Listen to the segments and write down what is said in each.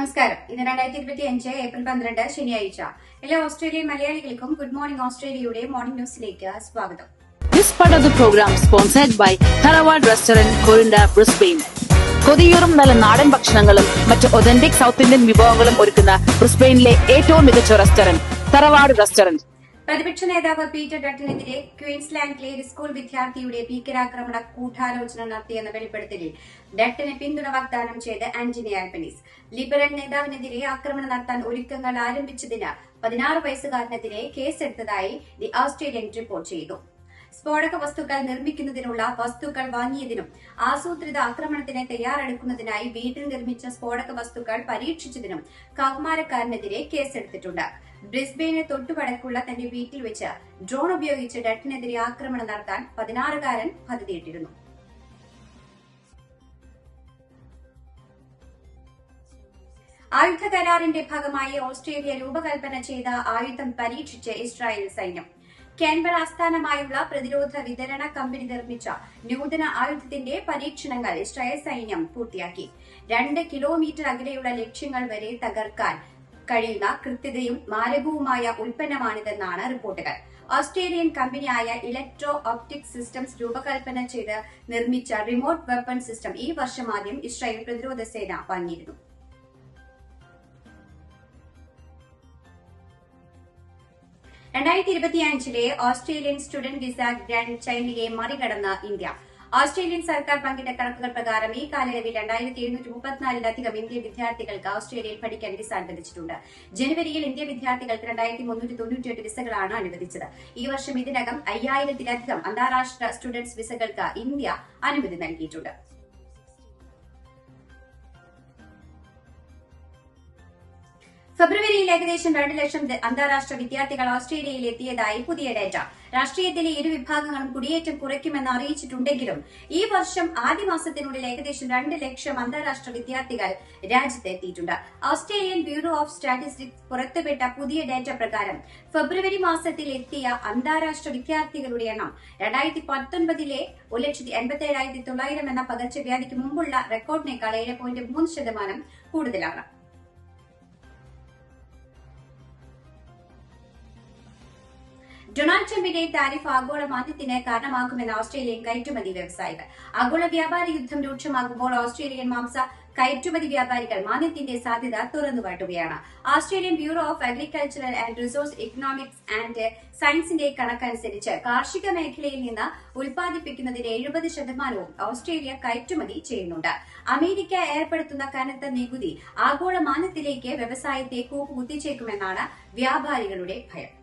നമസ്കാരം. ഇന്ന് രണ്ടായിരത്തി ഇരുപത്തി അഞ്ച് ഏപ്രിൽ പന്ത്രണ്ട് ശനിയാഴ്ച. എല്ലാ ഓസ്ട്രേലിയൻ മലയാളികൾക്കും ഗുഡ് മോർണിംഗ് ഓസ്ട്രേലിയയുടെ മോർണിംഗ് ന്യൂസിലേക്ക് സ്വാഗതം. Corinda, Brisbane. കൊതിയൂറും നല്ല നാടൻ ഭക്ഷണങ്ങളും മറ്റ് ഒതന്റിക് സൗത്ത് ഇന്ത്യൻ വിഭവങ്ങളും ഒരുക്കുന്ന ബ്രിസ്ബെയിനിലെ ഏറ്റവും മികച്ച റെസ്റ്റോറന്റ് തറവാട് റെസ്റ്റോറന്റ് പ്രതിപക്ഷ നേതാവ് പീറ്റർ ഡട്ടനെതിരെ ക്വീൻസ്ലാൻഡിലെ ഒരു സ്കൂൾ വിദ്യാർത്ഥിയുടെ ഭീകരാക്രമണ ഗൂഢാലോചന നടത്തിയെന്ന വെളിപ്പെടുത്തലിൽ ഡട്ടനെ പിന്തുണ വാഗ്ദാനം ചെയ്ത് ആന്റണി ആൽബനീസ്. ലിബറൽ നേതാവിനെതിരെ ആക്രമണം നടത്താൻ ഒരുക്കങ്ങൾ ആരംഭിച്ചതിന് പതിനാറ് വയസ്സുകാരനെതിരെ കേസെടുത്തതായി ദി ഓസ്ട്രേലിയൻ റിപ്പോർട്ട് ചെയ്തു. സ്ഫോടക വസ്തുക്കൾ നിർമ്മിക്കുന്നതിനുള്ള വസ്തുക്കൾ വാങ്ങിയതിനും ആസൂത്രിത ആക്രമണത്തിന് തയ്യാറെടുക്കുന്നതിനായി വീട്ടിൽ നിർമ്മിച്ച സ്ഫോടക വസ്തുക്കൾ പരീക്ഷിച്ചതിനും കൗമാരക്കാരനെതിരെ കേസെടുത്തിട്ടുണ്ട്. ബ്രിസ്ബെയിന് തൊട്ടുവടക്കുള്ള തന്റെ വീട്ടിൽ വെച്ച് ഡ്രോൺ ഉപയോഗിച്ച് ഡട്ടിനെതിരെ ആക്രമണം നടത്താൻ പതിനാറുകാരൻ പദ്ധതിയിട്ടിരുന്നു. ആയുധ കരാറിന്റെ ഭാഗമായി ഓസ്ട്രേലിയ രൂപകൽപ്പന ചെയ്ത ആയുധം പരീക്ഷിച്ച് ഇസ്രായേൽ സൈന്യം. കാൻബറ ആസ്ഥാനമായുള്ള പ്രതിരോധ വിതരണ കമ്പനി നിർമ്മിച്ച നൂതന ആയുധത്തിന്റെ പരീക്ഷണങ്ങൾ ഇസ്രായേൽ സൈന്യം പൂർത്തിയാക്കി. രണ്ട് കിലോമീറ്റർ അകലെയുള്ള ലക്ഷ്യങ്ങൾ വരെ തകർക്കാൻ കഴിയുന്ന കൃത്യതയും മാരകവുമായ ഉൽപ്പന്നമാണിതെന്നാണ് റിപ്പോർട്ടുകൾ. ഓസ്ട്രേലിയൻ കമ്പനിയായ ഇലക്ട്രോ ഓപ്റ്റിക് സിസ്റ്റംസ് രൂപകൽപ്പന ചെയ്ത് നിർമ്മിച്ച റിമോട്ട് വെപ്പൺ സിസ്റ്റം ഈ വർഷം ആദ്യം ഇസ്രായേൽ പ്രതിരോധ സേന വാങ്ങിയിരുന്നു. രണ്ടായിരത്തി ഇരുപത്തിയഞ്ചിലെ ഓസ്ട്രേലിയൻ സ്റ്റുഡന്റ് വിസ ഗ്രാൻഡ് ചൈനയെ മറികടന്ന ഇന്ത്യ. ഓസ്ട്രേലിയൻ സർക്കാർ പങ്കിട്ട കണക്കുകൾ പ്രകാരം ഈ കാലയളവിൽ രണ്ടായിരത്തി എഴുന്നൂറ്റി മുപ്പത്തിനാലിലധികം ഇന്ത്യൻ വിദ്യാർത്ഥികൾക്ക് ഓസ്ട്രേലിയയിൽ പഠിക്കാൻ വിസ അനുവദിച്ചിട്ടുണ്ട്. ജനുവരിയിൽ ഇന്ത്യൻ വിദ്യാർത്ഥികൾക്ക് രണ്ടായിരത്തി മുന്നൂറ്റി തൊണ്ണൂറ്റിയെട്ട് വിസകളാണ് അനുവദിച്ചത്. ഈ വർഷം ഇതിനകം അയ്യായിരത്തിലധികം അന്താരാഷ്ട്ര സ്റ്റുഡന്റ്സ് വിസകൾക്ക് ഇന്ത്യ അനുമതി നൽകിയിട്ടുണ്ട്. ഫെബ്രുവരിയിൽ ഏകദേശം രണ്ട് ലക്ഷം അന്താരാഷ്ട്ര വിദ്യാർത്ഥികൾ ഓസ്ട്രേലിയയിൽ എത്തിയതായി പുതിയ ഡേറ്റ. രാഷ്ട്രീയത്തിലെ ഇരു വിഭാഗങ്ങളും കുടിയേറ്റം കുറയ്ക്കുമെന്ന് അറിയിച്ചിട്ടുണ്ടെങ്കിലും ഈ വർഷം ആദ്യ മാസത്തിനുള്ളിൽ ഏകദേശം രണ്ട് ലക്ഷം അന്താരാഷ്ട്ര വിദ്യാർത്ഥികൾ രാജ്യത്തെത്തിയിട്ടുണ്ട്. ഓസ്ട്രേലിയൻ ബ്യൂറോ ഓഫ് സ്റ്റാറ്റിസ്റ്റിക്സ് പുറത്തുവിട്ട പുതിയ ഡേറ്റ പ്രകാരം ഫെബ്രുവരി മാസത്തിൽ എത്തിയ അന്താരാഷ്ട്ര വിദ്യാർത്ഥികളുടെ എണ്ണം രണ്ടായിരത്തി പത്തൊൻപതിലെ ഒരു ലക്ഷത്തി എൺപത്തി ഏഴായിരത്തി തൊള്ളായിരം എന്ന പകർച്ചവ്യാധിക്ക് മുമ്പുള്ള റെക്കോർഡിനേക്കാൾ ഏഴ് പോയിന്റ് മൂന്ന് ശതമാനം കൂടുതലാണ്. ഡൊണാൾഡ് ട്രംപിന്റെ താരിഫ് ആഗോള മാന്ദ്യത്തിന് കാരണമാകുമെന്ന് ഓസ്ട്രേലിയൻ കയറ്റുമതി വ്യവസായികൾ. ആഗോള വ്യാപാര യുദ്ധം രൂക്ഷമാകുമ്പോൾ ഓസ്ട്രേലിയൻ മാംസ കയറ്റുമതി വ്യാപാരികൾ മാന്ദ്യത്തിന്റെ സാധ്യത തുറന്നുകാട്ടുകയാണ്. Australian bureau of agricultural and resource economics and സയൻസിന്റെ കണക്കനുസരിച്ച് കാർഷിക മേഖലയിൽ നിന്ന് ഉൽപ്പാദിപ്പിക്കുന്നതിന്റെ എഴുപത് ശതമാനവും ഓസ്ട്രേലിയ കയറ്റുമതി ചെയ്യുന്നുണ്ട്. അമേരിക്ക ഏർപ്പെടുത്തുന്ന കനത്ത നികുതി ആഗോള മാന്യത്തിലേക്ക് വ്യവസായത്തെ കൂപ്പുകുത്തിച്ചേക്കുമെന്നാണ് വ്യാപാരികളുടെ ഭയം.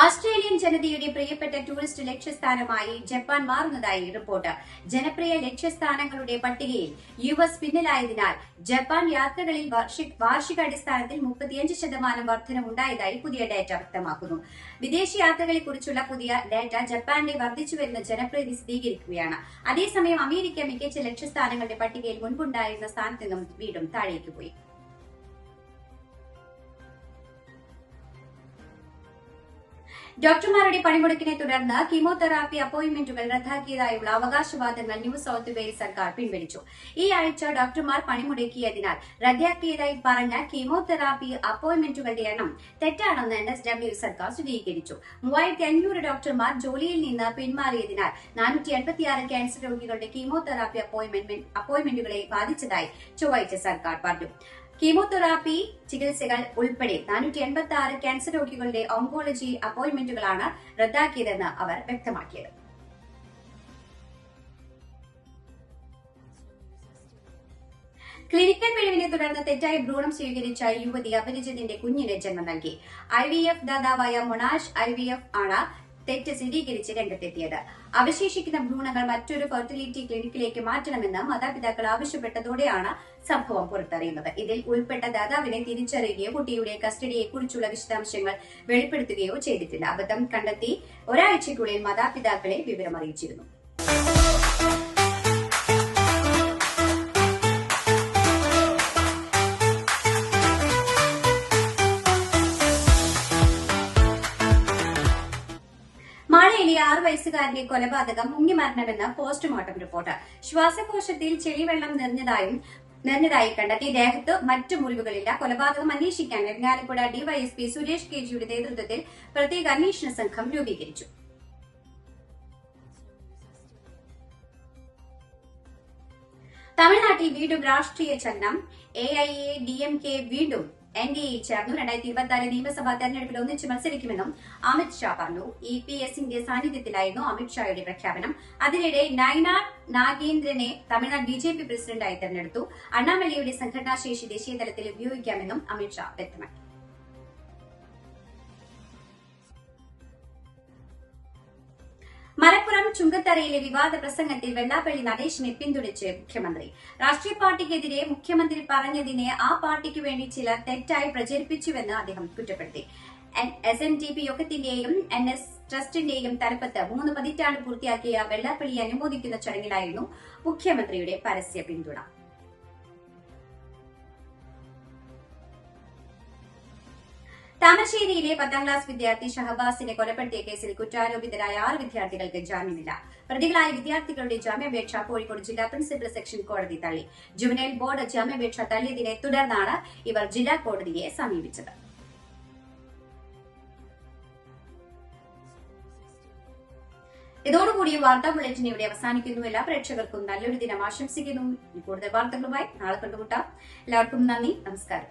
ഓസ്ട്രേലിയൻ ജനതയുടെ പ്രിയപ്പെട്ട ടൂറിസ്റ്റ് ലക്ഷ്യസ്ഥാനമായി ജപ്പാൻ മാറുന്നതായി റിപ്പോർട്ട്. ജനപ്രിയ ലക്ഷ്യസ്ഥാനങ്ങളുടെ പട്ടികയിൽ യു എസ് പിന്നിലായതിനാൽ ജപ്പാൻ യാത്രകളിൽ വാർഷിക വാർഷികാടിസ്ഥാനത്തിൽ മുപ്പത്തിയഞ്ച് ശതമാനം വർധനമുണ്ടായതായി പുതിയ ഡാറ്റ വ്യക്തമാക്കുന്നു. വിദേശ യാത്രകളെക്കുറിച്ചുള്ള പുതിയ ഡാറ്റ ജപ്പാന്റെ വർദ്ധിച്ചുവരുന്ന ജനപ്രീതി സ്ഥിരീകരിക്കുകയാണ്. അതേസമയം അമേരിക്ക മികച്ച ലക്ഷ്യസ്ഥാനങ്ങളുടെ പട്ടികയിൽ മുൻപുണ്ടായിരുന്ന സ്ഥാനത്ത് നിന്നും വീണ്ടും താഴേക്ക് പോയി. ഡോക്ടർമാരുടെ പണിമുടക്കിനെ തുടർന്ന് കീമോതെറാപ്പി അപ്പോയിന്റ്മെന്റുകൾ റദ്ദാക്കിയതായുള്ള അവകാശവാദങ്ങൾ ന്യൂ സൌത്ത് വെയിൽസ് സർക്കാർ പിൻവലിച്ചു. ഈ ആഴ്ച ഡോക്ടർമാർ പണിമുടക്കിയതിനാൽ റദ്ദാക്കിയതായി പറഞ്ഞ കീമോതെറാപ്പി അപ്പോയിന്റ്മെന്റുകളുടെ എണ്ണം തെറ്റാണെന്ന് എൻ എസ് ഡബ്ല്യു സർക്കാർ സ്ഥിരീകരിച്ചു. മൂവായിരത്തി അഞ്ഞൂറ് ഡോക്ടർമാർ ജോലിയിൽ നിന്ന് പിന്മാറിയതിനാൽ നാനൂറ്റി എൺപത്തിയാറ് ക്യാൻസർ രോഗികളുടെ കീമോതെറാപ്പി അപ്പോയിന്റ്മെന്റ് അപ്പോയിന്റ്മെന്റുകളെ ബാധിച്ചതായി ചൊവ്വാഴ്ച സർക്കാർ പറഞ്ഞു. കീമോതെറാപ്പി ചികിത്സകൾ ഉൾപ്പെടെ നാനൂറ്റി എൺപത്തി ആറ് ക്യാൻസർ രോഗികളുടെ ഓങ്കോളജി അപ്പോയിന്റ്മെന്റുകളാണ് റദ്ദാക്കിയതെന്ന് അവർ വ്യക്തമാക്കിയത്. ക്ലിനിക്കൽ പിഴവിനെ തുടർന്ന് തെറ്റായി ഭ്രൂണം സ്വീകരിച്ച യുവതി അപരിചിതന്റെ കുഞ്ഞിന് ജന്മം നൽകി. ഐ വി എഫ് ദാതാവായ മൊണാഷ് ഐ വി എഫ് ആണ് തെറ്റ് സ്ഥിരീകരിച്ച് രംഗത്തെത്തിയത്. അവശേഷിക്കുന്ന ഭ്രൂണങ്ങൾ മറ്റൊരു ഫെർട്ടിലിറ്റി ക്ലിനിക്കിലേക്ക് മാറ്റണമെന്ന് മാതാപിതാക്കൾ ആവശ്യപ്പെട്ടതോടെയാണ് സംഭവം പുറത്തറിയുന്നത്. ഇതിൽ ഉൾപ്പെട്ട ദാതാവിനെ തിരിച്ചറിയുകയോ കുട്ടിയുടെ കസ്റ്റഡിയെക്കുറിച്ചുള്ള വിശദാംശങ്ങൾ വെളിപ്പെടുത്തുകയോ ചെയ്തിട്ടില്ല. അബദ്ധം കണ്ടെത്തി ഒരാഴ്ചയ്ക്കുള്ളിൽ മാതാപിതാക്കളെ വിവരം ആറ് വയസ്സുകാരന്റെ കൊലപാതകം മുങ്ങിമരണമെന്ന് പോസ്റ്റ്മോർട്ടം റിപ്പോർട്ട്. ശ്വാസകോശത്തിൽ ചെളിവെള്ളം നിറഞ്ഞതായും നിറഞ്ഞതായി കണ്ടെത്തി. ദേഹത്ത് മറ്റു മുറിവുകളില്ല. കൊലപാതകം അന്വേഷിക്കാൻ വെങ്ങാലക്കുട ഡിവൈഎസ്പി സുരേഷ് കെ ജിയുടെ നേതൃത്വത്തിൽ പ്രത്യേക അന്വേഷണ സംഘം രൂപീകരിച്ചു. തമിഴ്നാട്ടിൽ വീണ്ടും രാഷ്ട്രീയ ചലനം. A I A D M K വീണ്ടും എൻ ഡി ചേർന്നു. രണ്ടായിരത്തി ഇരുപത്തിനാല് നിയമസഭാ തെരഞ്ഞെടുപ്പിൽ ഒന്നിച്ച് മത്സരിക്കുമെന്നും അമിത് ഷാ പറഞ്ഞു. ഇ പി എസിന്റെ സാന്നിധ്യത്തിലായിരുന്നു അമിത് ഷായുടെ പ്രഖ്യാപനം. അതിനിടെ നൈന നാഗേന്ദ്രനെ തമിഴ്നാട് ബി ജെ പി പ്രസിഡന്റായി തെരഞ്ഞെടുത്തു. അണ്ണാമലയുടെ സംഘടനാശേഷി ദേശീയ തലത്തിൽ ഉപയോഗിക്കാമെന്നും അമിത് ഷാ വ്യക്തമാക്കി. ചുങ്കത്തറയിലെ വിവാദ പ്രസംഗത്തിൽ വെള്ളാപ്പള്ളി നടേശിനെ പിന്തുണച്ച് മുഖ്യമന്ത്രി. രാഷ്ട്രീയ പാർട്ടിക്കെതിരെ മുഖ്യമന്ത്രി പറഞ്ഞതിനെ ആ പാർട്ടിക്ക് വേണ്ടി ചിലർ തെറ്റായി പ്രചരിപ്പിച്ചുവെന്ന് അദ്ദേഹം കുറ്റപ്പെടുത്തി. എസ് എൻ ഡി പി യോഗത്തിന്റെയും എൻ എസ് ട്രസ്റ്റിന്റെയും തലപ്പത്ത് മൂന്ന് പതിറ്റാണ്ട് പൂർത്തിയാക്കിയ വെള്ളാപ്പള്ളി അനുമോദിക്കുന്ന ചടങ്ങിലായിരുന്നു മുഖ്യമന്ത്രിയുടെ പരസ്യ പിന്തുണ. താമരശ്ശേരിയിലെ പത്താം ക്ലാസ് വിദ്യാർത്ഥി ഷഹബാസിനെ കൊലപ്പെടുത്തിയ കേസിൽ കുറ്റാരോപിതരായ ആറ് വിദ്യാർത്ഥികൾക്ക് ജാമ്യമില്ല. പ്രതികളായ വിദ്യാർത്ഥികളുടെ ജാമ്യാപേക്ഷ കോഴിക്കോട് ജില്ലാ പ്രിൻസിപ്പൽ സെക്ഷൻ കോടതി തള്ളി. ജുവനൈൽ ബോർഡ് ജാമ്യാപേക്ഷ തള്ളിയതിനെ തുടർന്നാണ് ഇവർ ജില്ലാ കോടതിയെ സമീപിച്ചത്. ഇതോടുകൂടി വാർത്താ ബുള്ളറ്റിൻ ഇവിടെ അവസാനിക്കുന്നു എല്ലാ പ്രേക്ഷകർക്കും നല്ലൊരു ദിനം ആശംസിക്കുന്നു. കൂടുതൽ വാർത്തകളുമായി നാളെ കണ്ടുമുട്ടാം. എല്ലാവർക്കും നന്ദി. നമസ്കാരം.